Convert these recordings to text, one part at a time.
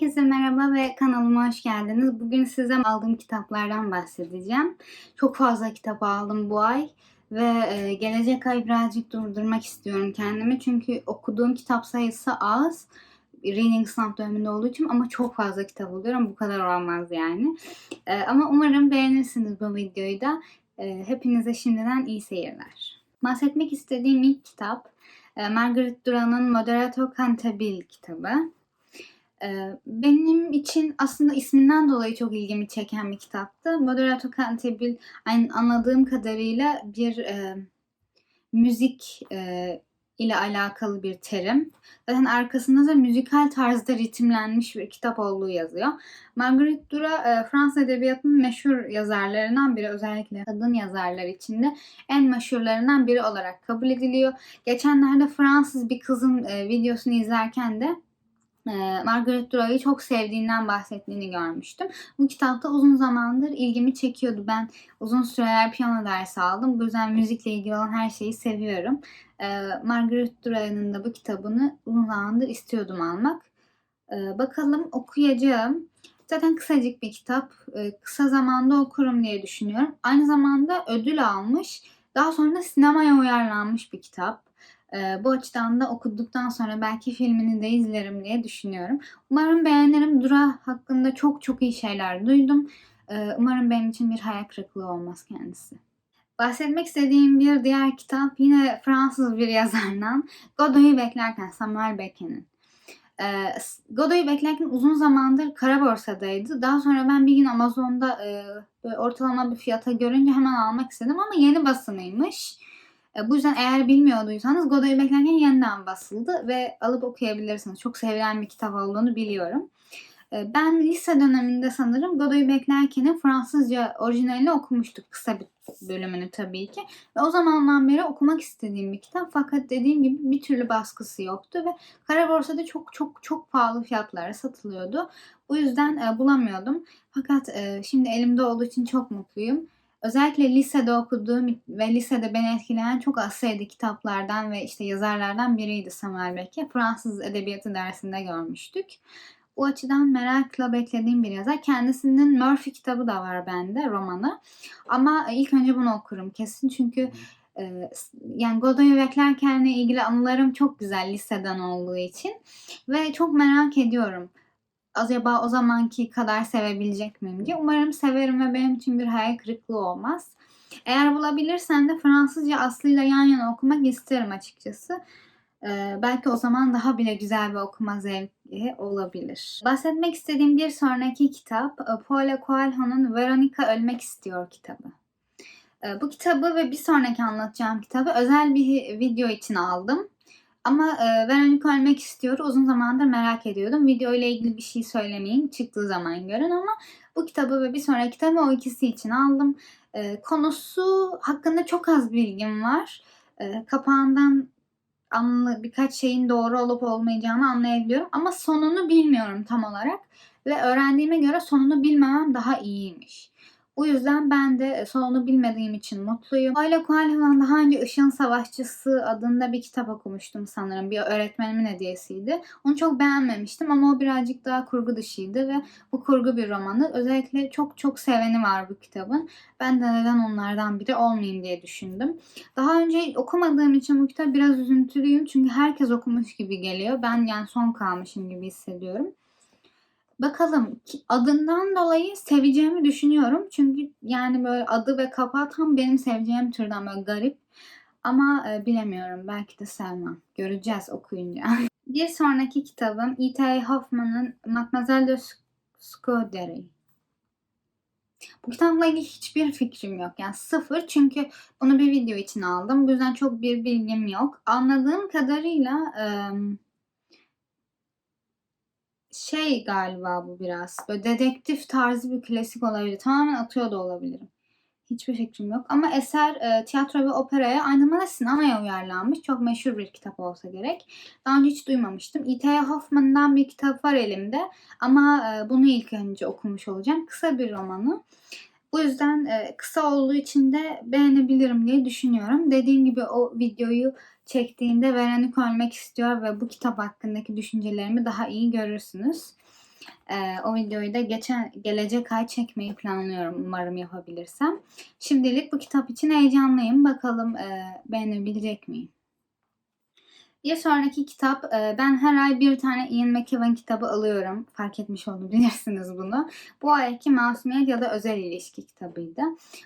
Herkese merhaba ve kanalıma hoş geldiniz. Bugün size aldığım kitaplardan bahsedeceğim. Çok fazla kitap aldım bu ay ve e, gelecek ay birazcık durdurmak istiyorum kendimi. Çünkü okuduğum kitap sayısı az. Reading Slump döneminde olduğu için ama çok fazla kitap alıyorum. Bu kadar olmaz yani. E, ama umarım beğenirsiniz bu videoyu da. E, hepinize şimdiden iyi seyirler. Bahsetmek istediğim ilk kitap Margaret Duran'ın Moderato Cantabile kitabı. Ee, Benim için aslında isminden dolayı çok ilgimi çeken bir kitaptı. Moderato Cantabile aynı anladığım kadarıyla bir e, müzik e, ile alakalı bir terim. Zaten arkasında da müzikal tarzda ritimlenmiş bir kitap olduğu yazıyor. Marguerite Dura e, Fransız edebiyatının meşhur yazarlarından biri. Özellikle kadın yazarlar içinde en meşhurlarından biri olarak kabul ediliyor. Geçenlerde Fransız bir kızın e, videosunu izlerken de Margaret Dura'yı çok sevdiğinden bahsettiğini görmüştüm. Bu kitapta uzun zamandır ilgimi çekiyordu. Ben uzun süreler piyano dersi aldım. Bu yüzden müzikle ilgili olan her şeyi seviyorum. E, Margaret Dura'nın da bu kitabını uzun zamandır istiyordum almak. E, bakalım okuyacağım. Zaten kısacık bir kitap. Kısa zamanda okurum diye düşünüyorum. Aynı zamanda ödül almış. Daha sonra da sinemaya uyarlanmış bir kitap. Ee, bu açıdan da okuduktan sonra belki filmini de izlerim diye düşünüyorum. Umarım beğenirim. Dura hakkında çok çok iyi şeyler duydum. Ee, umarım benim için bir hayal kırıklığı olmaz kendisi. Bahsetmek istediğim bir diğer kitap yine Fransız bir yazardan. Godot'u beklerken Samuel Beckett'in. Ee, Godot'u beklerken uzun zamandır kara borsadaydı. Daha sonra ben bir gün Amazon'da e, ortalama bir fiyata görünce hemen almak istedim ama yeni basımıymış. E, bu yüzden eğer bilmiyorduysanız Godot'u beklerken yeniden basıldı ve alıp okuyabilirsiniz. Çok sevilen bir kitap olduğunu biliyorum. E, ben lise döneminde sanırım Godot'u beklerken'in Fransızca orijinalini okumuştuk. Kısa bir bölümünü tabii ki. Ve o zamandan beri okumak istediğim bir kitap. Fakat dediğim gibi bir türlü baskısı yoktu ve kara borsada çok çok çok pahalı fiyatlara satılıyordu. Bu yüzden e, bulamıyordum. Fakat şimdi elimde olduğu için çok mutluyum. Özellikle lisede okuduğum ve lisede beni etkileyen çok az sayıda kitaplardan ve işte yazarlardan biriydi Samuel Beckett. Fransız edebiyatı dersinde görmüştük. Bu açıdan merakla beklediğim bir yazar. Kendisinin Murphy kitabı da var bende, romanı. Ama ilk önce bunu okurum kesin çünkü e, yani Godot'u beklerkenle ilgili anılarım çok güzel liseden olduğu için ve çok merak ediyorum acaba o zamanki kadar sevebilecek miyim diye. Umarım severim ve benim için bir hayal kırıklığı olmaz. Eğer bulabilirsen de Fransızca aslıyla yan yana okumak isterim açıkçası. Ee, belki o zaman daha bile güzel bir okuma zevki olabilir. Bahsetmek istediğim bir sonraki kitap e, Paulo Coelho'nun Veronica Ölmek İstiyor kitabı. Ee, bu kitabı ve bir sonraki anlatacağım kitabı özel bir video için aldım. Ama e, Veronica ölmek istiyor. Uzun zamandır merak ediyordum. Video ile ilgili bir şey söylemeyeyim. Çıktığı zaman görün ama bu kitabı ve bir sonraki kitabı o ikisi için aldım. E, konusu hakkında çok az bilgim var. E, kapağından anlı, birkaç şeyin doğru olup olmayacağını anlayabiliyorum. Ama sonunu bilmiyorum tam olarak. Ve öğrendiğime göre sonunu bilmemem daha iyiymiş. Bu yüzden ben de e, sonunu bilmediğim için mutluyum. Paulo Coelho'dan daha önce Işığın Savaşçısı adında bir kitap okumuştum sanırım. Bir öğretmenimin hediyesiydi. Onu çok beğenmemiştim ama o birazcık daha kurgu dışıydı ve bu kurgu bir romanı. Özellikle çok çok seveni var bu kitabın. Ben de neden onlardan biri olmayayım diye düşündüm. Daha önce okumadığım için bu kitap biraz üzüntülüyüm. Çünkü herkes okumuş gibi geliyor. Ben yani son kalmışım gibi hissediyorum. Bakalım adından dolayı seveceğimi düşünüyorum. Çünkü yani böyle adı ve kapağı tam benim seveceğim türden böyle garip. Ama e, bilemiyorum. Belki de sevmem. Göreceğiz okuyunca. Bir sonraki kitabım E.T. Hoffman'ın Mademoiselle de Scuderi. Bu kitapla ilgili hiçbir fikrim yok. Yani sıfır. Çünkü bunu bir video için aldım. Bu yüzden çok bir bilgim yok. Anladığım kadarıyla... Iı, şey galiba bu biraz. Böyle dedektif tarzı bir klasik olabilir. Tamamen atıyor da olabilirim. Hiçbir fikrim yok. Ama eser e, tiyatro ve operaya aynı zamanda sinemaya uyarlanmış. Çok meşhur bir kitap olsa gerek. Daha önce hiç duymamıştım. E.T. Hoffman'dan bir kitap var elimde. Ama e, bunu ilk önce okumuş olacağım. Kısa bir romanı. Bu yüzden e, kısa olduğu için de beğenebilirim diye düşünüyorum. Dediğim gibi o videoyu çektiğinde Veronica ölmek istiyor ve bu kitap hakkındaki düşüncelerimi daha iyi görürsünüz. Ee, o videoyu da geçen gelecek ay çekmeyi planlıyorum umarım yapabilirsem. Şimdilik bu kitap için heyecanlıyım. Bakalım e, beğenebilecek miyim? Bir sonraki kitap, e, ben her ay bir tane Ian McEwan kitabı alıyorum. Fark etmiş olabilirsiniz bunu. Bu ayki Masumiyet ya da Özel İlişki kitabıydı.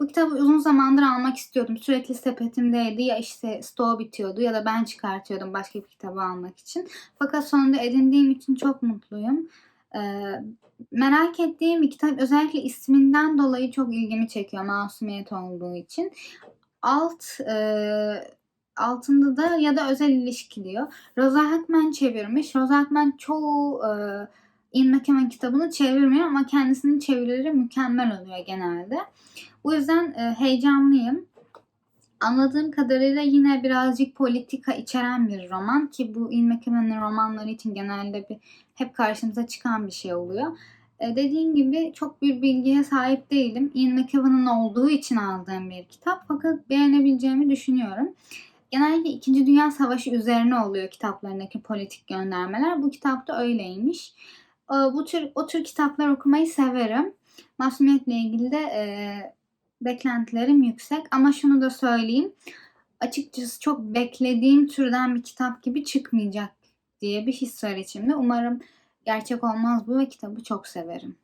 Bu kitabı uzun zamandır almak istiyordum. Sürekli sepetimdeydi. Ya işte stoğu bitiyordu ya da ben çıkartıyordum başka bir kitabı almak için. Fakat sonunda edindiğim için çok mutluyum. E, merak ettiğim bir kitap özellikle isminden dolayı çok ilgimi çekiyor. Masumiyet olduğu için. Alt e, altında da ya da özel ilişki diyor. Rosa Hackman çevirmiş. Rosa Hackman çoğu e, Ian McEwan kitabını çevirmiyor ama kendisinin çevirileri mükemmel oluyor genelde. Bu yüzden e, heyecanlıyım. Anladığım kadarıyla yine birazcık politika içeren bir roman ki bu Ian McEwan'ın romanları için genelde bir hep karşımıza çıkan bir şey oluyor. E, dediğim gibi çok bir bilgiye sahip değilim. Ian McEwan'ın olduğu için aldığım bir kitap fakat beğenebileceğimi düşünüyorum. Genellikle 2. Dünya Savaşı üzerine oluyor kitaplarındaki politik göndermeler. Bu kitap da öyleymiş. E, bu tür o tür kitaplar okumayı severim. Masumiyetle ilgili de e, beklentilerim yüksek ama şunu da söyleyeyim. Açıkçası çok beklediğim türden bir kitap gibi çıkmayacak diye bir his var içimde. Umarım gerçek olmaz bu ve kitabı çok severim.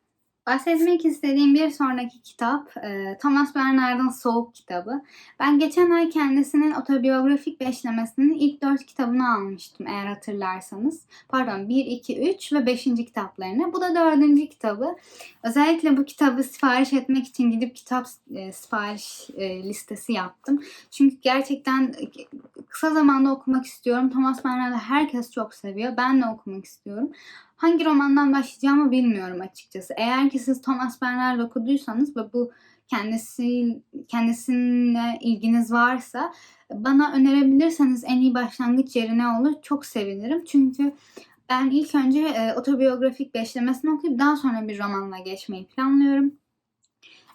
Bahsetmek istediğim bir sonraki kitap e, Thomas Bernhard'ın Soğuk kitabı. Ben geçen ay kendisinin otobiyografik beşlemesinin ilk dört kitabını almıştım eğer hatırlarsanız. Pardon 1, 2, 3 ve 5. kitaplarını. Bu da dördüncü kitabı. Özellikle bu kitabı sipariş etmek için gidip kitap e, sipariş e, listesi yaptım. Çünkü gerçekten kısa zamanda okumak istiyorum. Thomas Bernhard'ı herkes çok seviyor. Ben de okumak istiyorum hangi romandan başlayacağımı bilmiyorum açıkçası. Eğer ki siz Thomas Bernhard okuduysanız ve bu kendisi kendisine ilginiz varsa bana önerebilirseniz en iyi başlangıç yeri ne olur çok sevinirim. Çünkü ben ilk önce e, otobiyografik beşlemesini okuyup daha sonra bir romanla geçmeyi planlıyorum.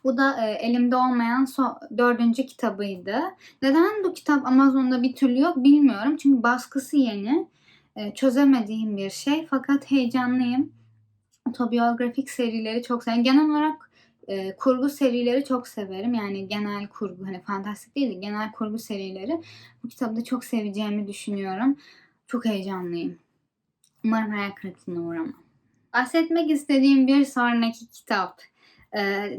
Bu da e, elimde olmayan so dördüncü kitabıydı. Neden bu kitap Amazon'da bir türlü yok bilmiyorum. Çünkü baskısı yeni. E, çözemediğim bir şey fakat heyecanlıyım. Otobiyografik serileri çok severim. Genel olarak e, kurgu serileri çok severim. Yani genel kurgu hani fantastik değil de genel kurgu serileri. Bu kitabı da çok seveceğimi düşünüyorum. Çok heyecanlıyım. Umarım hayal kırıklığına uğramam. Bahsetmek istediğim bir sonraki kitap. E,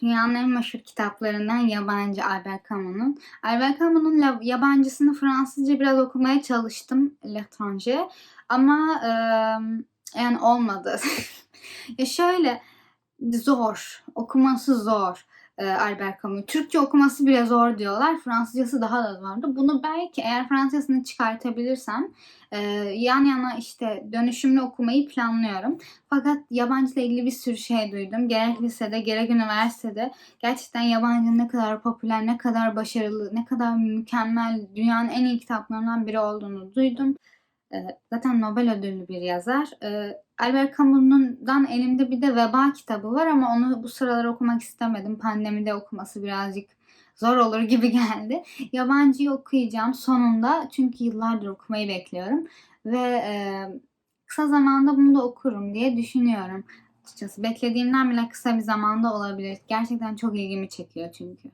dünyanın en meşhur kitaplarından yabancı Albert Camus'un. Albert Camus'un yabancısını Fransızca biraz okumaya çalıştım L'étranger ama e, yani olmadı. ya şöyle zor, okuması zor e, Albert Camus. Türkçe okuması bile zor diyorlar. Fransızcası daha da zordu. Bunu belki eğer Fransızcasını çıkartabilirsem e, yan yana işte dönüşümlü okumayı planlıyorum. Fakat yabancı ile ilgili bir sürü şey duydum. Gerek lisede gerek üniversitede. Gerçekten yabancı ne kadar popüler, ne kadar başarılı, ne kadar mükemmel, dünyanın en iyi kitaplarından biri olduğunu duydum. Ee, zaten Nobel ödüllü bir yazar. Ee, Albert Camus'dan elimde bir de Veba kitabı var ama onu bu sıralar okumak istemedim. Pandemide okuması birazcık zor olur gibi geldi. Yabancıyı okuyacağım sonunda çünkü yıllardır okumayı bekliyorum. Ve e, kısa zamanda bunu da okurum diye düşünüyorum. Açıkçası beklediğimden bile kısa bir zamanda olabilir. Gerçekten çok ilgimi çekiyor çünkü.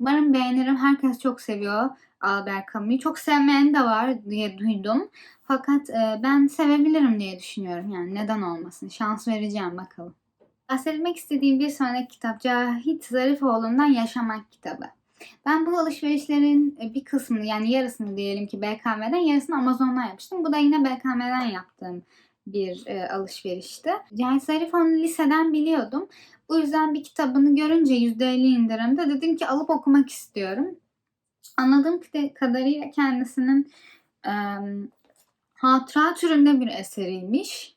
Umarım beğenirim. Herkes çok seviyor Albert Camus'u. Çok sevmeyen de var diye duydum. Fakat e, ben sevebilirim diye düşünüyorum. Yani neden olmasın? Şans vereceğim bakalım. Bahsetmek istediğim bir sonraki kitap Cahit Zarifoğlu'ndan Yaşamak kitabı. Ben bu alışverişlerin e, bir kısmını yani yarısını diyelim ki BKM'den yarısını Amazon'dan yapmıştım. Bu da yine BKM'den yaptığım bir e, alışverişti. Cahit Zarifoğlu'nu liseden biliyordum. Bu yüzden bir kitabını görünce %50 indirimde dedim ki alıp okumak istiyorum. Anladığım kadarıyla kendisinin e, hatıra türünde bir eseriymiş.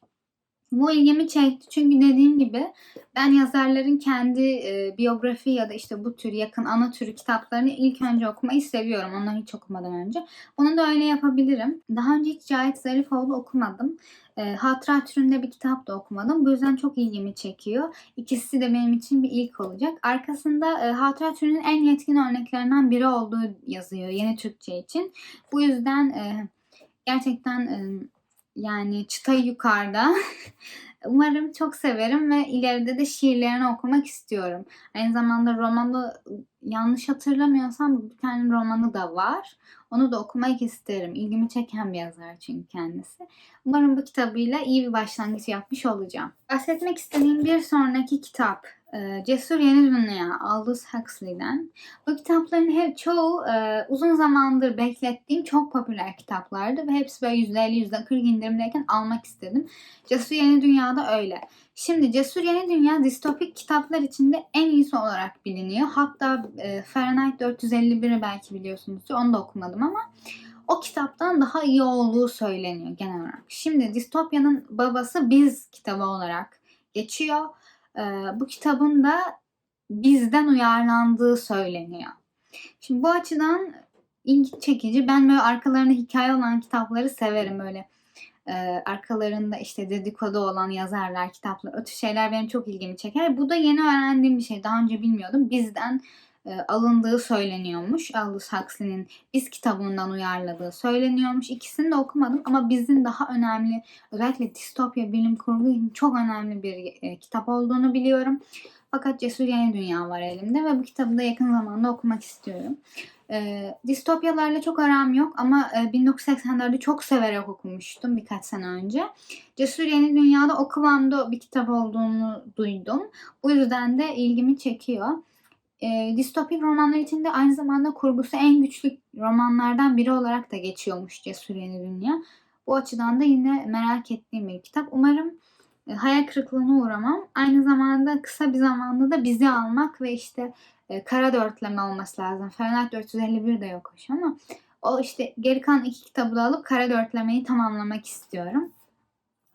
Bu ilgimi çekti çünkü dediğim gibi ben yazarların kendi e, biyografi ya da işte bu tür yakın ana türü kitaplarını ilk önce okumayı seviyorum. Onları hiç okumadan önce. Onu da öyle yapabilirim. Daha önce hiç Cahit Zarifoğlu okumadım. E, hatıra türünde bir kitap da okumadım. Bu yüzden çok ilgimi çekiyor. İkisi de benim için bir ilk olacak. Arkasında e, hatıra türünün en yetkin örneklerinden biri olduğu yazıyor yeni Türkçe için. Bu yüzden e, gerçekten e, yani çıtayı yukarıda Umarım çok severim ve ileride de şiirlerini okumak istiyorum. Aynı zamanda romanı yanlış hatırlamıyorsam bir tane romanı da var. Onu da okumak isterim. İlgimi çeken bir yazar çünkü kendisi. Umarım bu kitabıyla iyi bir başlangıç yapmış olacağım. Bahsetmek istediğim bir sonraki kitap Cesur Yeni Dünya Aldous Huxley'den. Bu kitapların hep çoğu e, uzun zamandır beklettiğim çok popüler kitaplardı ve hepsi böyle %50 %40 indirimdeyken almak istedim. Cesur Yeni Dünya'da öyle. Şimdi Cesur Yeni Dünya distopik kitaplar içinde en iyisi olarak biliniyor. Hatta e, Fahrenheit 451'i belki biliyorsunuzdur. Onu da okumadım ama o kitaptan daha iyi olduğu söyleniyor genel olarak. Şimdi distopyanın babası Biz kitabı olarak geçiyor. E, bu kitabın da bizden uyarlandığı söyleniyor. Şimdi bu açıdan ilgi çekici. Ben böyle arkalarında hikaye olan kitapları severim böyle e, arkalarında işte dedikodu olan yazarlar, kitaplar, o tür şeyler benim çok ilgimi çeker. Bu da yeni öğrendiğim bir şey. Daha önce bilmiyordum. Bizden alındığı söyleniyormuş. Aldous Huxley'nin Biz kitabından uyarladığı söyleniyormuş. İkisini de okumadım ama Biz'in daha önemli, özellikle distopya, bilim kurgu çok önemli bir e, kitap olduğunu biliyorum. Fakat Cesur Yeni Dünya var elimde ve bu kitabı da yakın zamanda okumak istiyorum. E, distopyalarla çok aram yok ama e, 1984'ü çok severek okumuştum birkaç sene önce. Cesur Yeni Dünya'da o kıvamda bir kitap olduğunu duydum. Bu yüzden de ilgimi çekiyor. E, distopik romanlar içinde aynı zamanda kurgusu en güçlü romanlardan biri olarak da geçiyormuş Cesur Yeni Dünya. Bu açıdan da yine merak ettiğim bir kitap. Umarım e, hayal kırıklığına uğramam. Aynı zamanda kısa bir zamanda da bizi almak ve işte e, kara dörtleme olması lazım. Fahrenheit 451 de yok hoş ama o işte geri kalan iki kitabı da alıp kara dörtlemeyi tamamlamak istiyorum.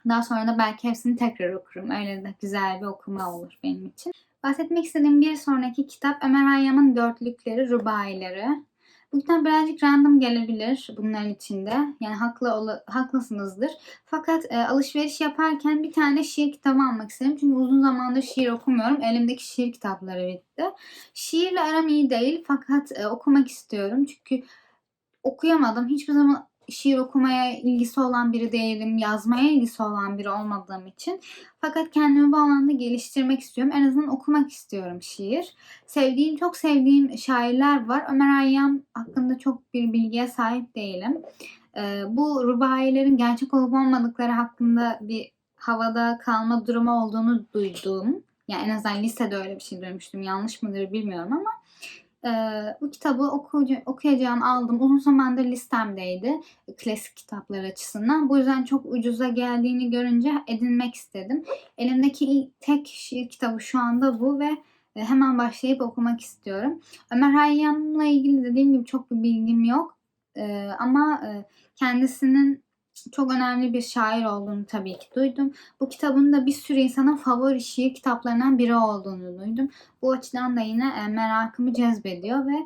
Daha sonra da belki hepsini tekrar okurum. Öyle de güzel bir okuma olur benim için. Bahsetmek istediğim bir sonraki kitap Ömer Hayyam'ın Dörtlükleri, Rubaileri. Bu kitap birazcık random gelebilir bunların içinde. Yani haklı haklısınızdır. Fakat e, alışveriş yaparken bir tane şiir kitabı almak istedim. Çünkü uzun zamandır şiir okumuyorum. Elimdeki şiir kitapları bitti. Şiirle aram iyi değil fakat e, okumak istiyorum. Çünkü okuyamadım. Hiçbir zaman şiir okumaya ilgisi olan biri değilim. Yazmaya ilgisi olan biri olmadığım için. Fakat kendimi bu alanda geliştirmek istiyorum. En azından okumak istiyorum şiir. Sevdiğim, çok sevdiğim şairler var. Ömer Hayyam hakkında çok bir bilgiye sahip değilim. Ee, bu rubailerin gerçek olup olmadıkları hakkında bir havada kalma durumu olduğunu duydum. Yani en azından lisede öyle bir şey duymuştum. Yanlış mıdır bilmiyorum ama e, bu kitabı okuca- okuyacağım aldım. Uzun zamandır listemdeydi klasik kitaplar açısından. Bu yüzden çok ucuza geldiğini görünce edinmek istedim. Elimdeki ilk tek şiir kitabı şu anda bu ve e, hemen başlayıp okumak istiyorum. Ömer Hayyam'la ilgili dediğim gibi çok bir bilgim yok. E, ama e, kendisinin çok önemli bir şair olduğunu tabii ki duydum. Bu kitabın da bir sürü insanın favori şiir kitaplarından biri olduğunu duydum. Bu açıdan da yine e, merakımı cezbediyor ve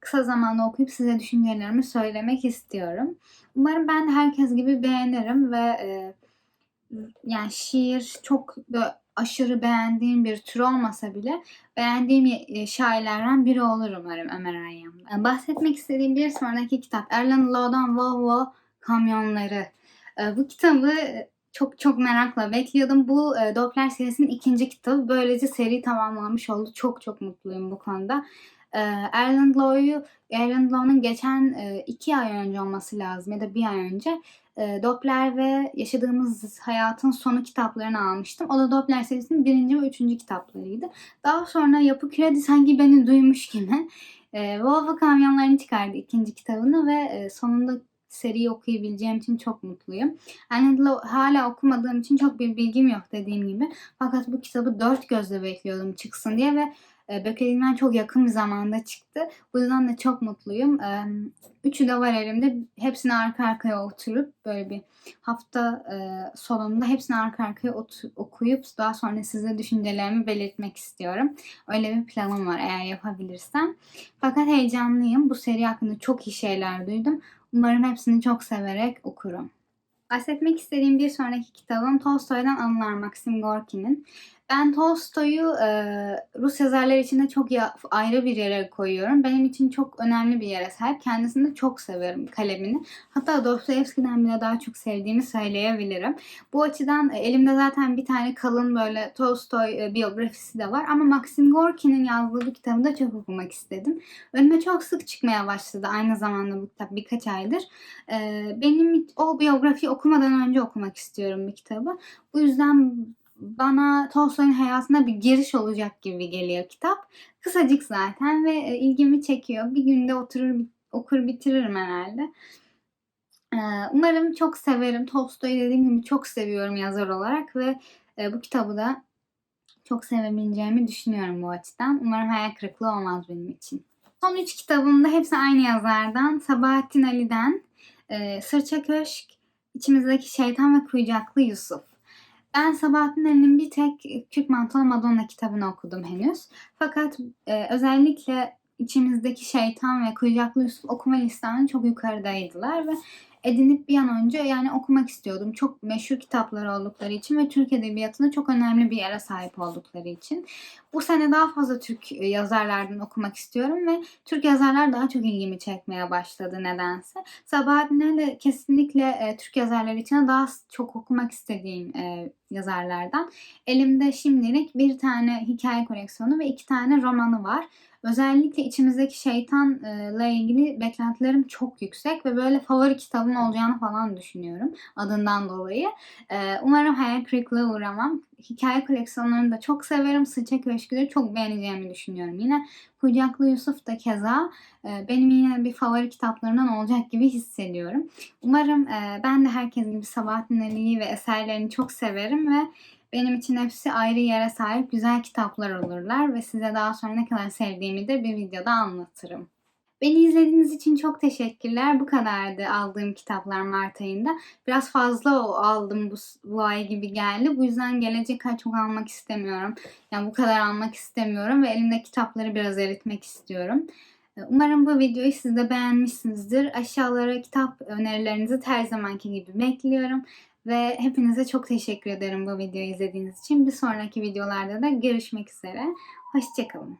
kısa zamanda okuyup size düşüncelerimi söylemek istiyorum. Umarım ben de herkes gibi beğenirim ve e, yani şiir çok aşırı beğendiğim bir tür olmasa bile beğendiğim e, şairlerden biri olur umarım Ömer Hayyam'da. Bahsetmek istediğim bir sonraki kitap Erlen Law'dan Volvo Kamyonları. Ee, bu kitabı çok çok merakla bekliyordum. Bu e, Doppler serisinin ikinci kitabı. Böylece seri tamamlanmış oldu. Çok çok mutluyum bu konuda. E, Erland Law'yu, Erland Law'nun geçen e, iki ay önce olması lazım ya da bir ay önce e, Doppler ve Yaşadığımız Hayatın Sonu kitaplarını almıştım. O da Doppler serisinin birinci ve üçüncü kitaplarıydı. Daha sonra Yapı Kredi sanki beni duymuş gibi e, Volvo kamyonlarını çıkardı ikinci kitabını ve e, sonunda seriyi okuyabileceğim için çok mutluyum. Yani hala okumadığım için çok bir bilgim yok dediğim gibi. Fakat bu kitabı dört gözle bekliyordum çıksın diye ve e, beklediğimden çok yakın bir zamanda çıktı. Bu yüzden de çok mutluyum. E, üçü de var elimde. Hepsini arka arkaya oturup böyle bir hafta e, sonunda hepsini arka arkaya okuyup daha sonra size düşüncelerimi belirtmek istiyorum. Öyle bir planım var eğer yapabilirsem. Fakat heyecanlıyım. Bu seri hakkında çok iyi şeyler duydum. Umarım hepsini çok severek okurum. Bahsetmek istediğim bir sonraki kitabım Tolstoy'dan Anılar Maxim Gorki'nin. Ben Tolstoy'u e, Rus yazarlar içinde çok ya- ayrı bir yere koyuyorum. Benim için çok önemli bir yere sahip. Kendisini de çok severim kalemini. Hatta Dostoyevski'den bile daha çok sevdiğimi söyleyebilirim. Bu açıdan e, elimde zaten bir tane kalın böyle Tolstoy e, biyografisi de var. Ama Maxim Gorki'nin yazdığı bir kitabı da çok okumak istedim. Önüme çok sık çıkmaya başladı aynı zamanda bu kitap birkaç aydır. E, benim o biyografiyi okumadan önce okumak istiyorum bir kitabı. Bu yüzden bana Tolstoy'un hayatına bir giriş olacak gibi geliyor kitap. Kısacık zaten ve e, ilgimi çekiyor. Bir günde oturur okur bitiririm herhalde. Ee, Umarım çok severim. Tolstoy'u dediğim gibi çok seviyorum yazar olarak ve e, bu kitabı da çok sevebileceğimi düşünüyorum bu açıdan. Umarım hayal kırıklığı olmaz benim için. Son üç kitabım da hepsi aynı yazardan. Sabahattin Ali'den e, Sırça Köşk, İçimizdeki Şeytan ve Kuyucaklı Yusuf. Ben Sabahattin Ali'nin bir tek Kürk Mantolu Madonna kitabını okudum henüz. Fakat e, özellikle içimizdeki şeytan ve Kuyucaklı Yusuf okuma listemde çok yukarıdaydılar ve edinip bir an önce yani okumak istiyordum. Çok meşhur kitapları oldukları için ve Türk Edebiyatı'nda çok önemli bir yere sahip oldukları için. Bu sene daha fazla Türk e, yazarlardan okumak istiyorum ve Türk yazarlar daha çok ilgimi çekmeye başladı nedense. Sabahattin Ali kesinlikle e, Türk yazarları için daha çok okumak istediğim e, yazarlardan. Elimde şimdilik bir tane hikaye koleksiyonu ve iki tane romanı var. Özellikle içimizdeki şeytanla ilgili beklentilerim çok yüksek ve böyle favori kitabım olacağını falan düşünüyorum adından dolayı. Ee, Umarım hayal kırıklığı uğramam. Hikaye koleksiyonlarını da çok severim. Sıçak Köşkü'leri çok beğeneceğimi düşünüyorum. Yine Kucaklı Yusuf da keza e, benim yine bir favori kitaplarımdan olacak gibi hissediyorum. Umarım e, ben de herkes gibi Sabahattin Ali'yi ve eserlerini çok severim ve benim için hepsi ayrı yere sahip güzel kitaplar olurlar ve size daha sonra ne kadar sevdiğimi de bir videoda anlatırım. Beni izlediğiniz için çok teşekkürler. Bu kadardı aldığım kitaplar Mart ayında. Biraz fazla o- aldım bu, bu ay gibi geldi. Bu yüzden gelecek ay çok almak istemiyorum. Yani bu kadar almak istemiyorum ve elimde kitapları biraz eritmek istiyorum. Ee, Umarım bu videoyu siz de beğenmişsinizdir. Aşağılara kitap önerilerinizi her zamanki gibi bekliyorum. Ve hepinize çok teşekkür ederim bu videoyu izlediğiniz için. Bir sonraki videolarda da görüşmek üzere. Hoşçakalın.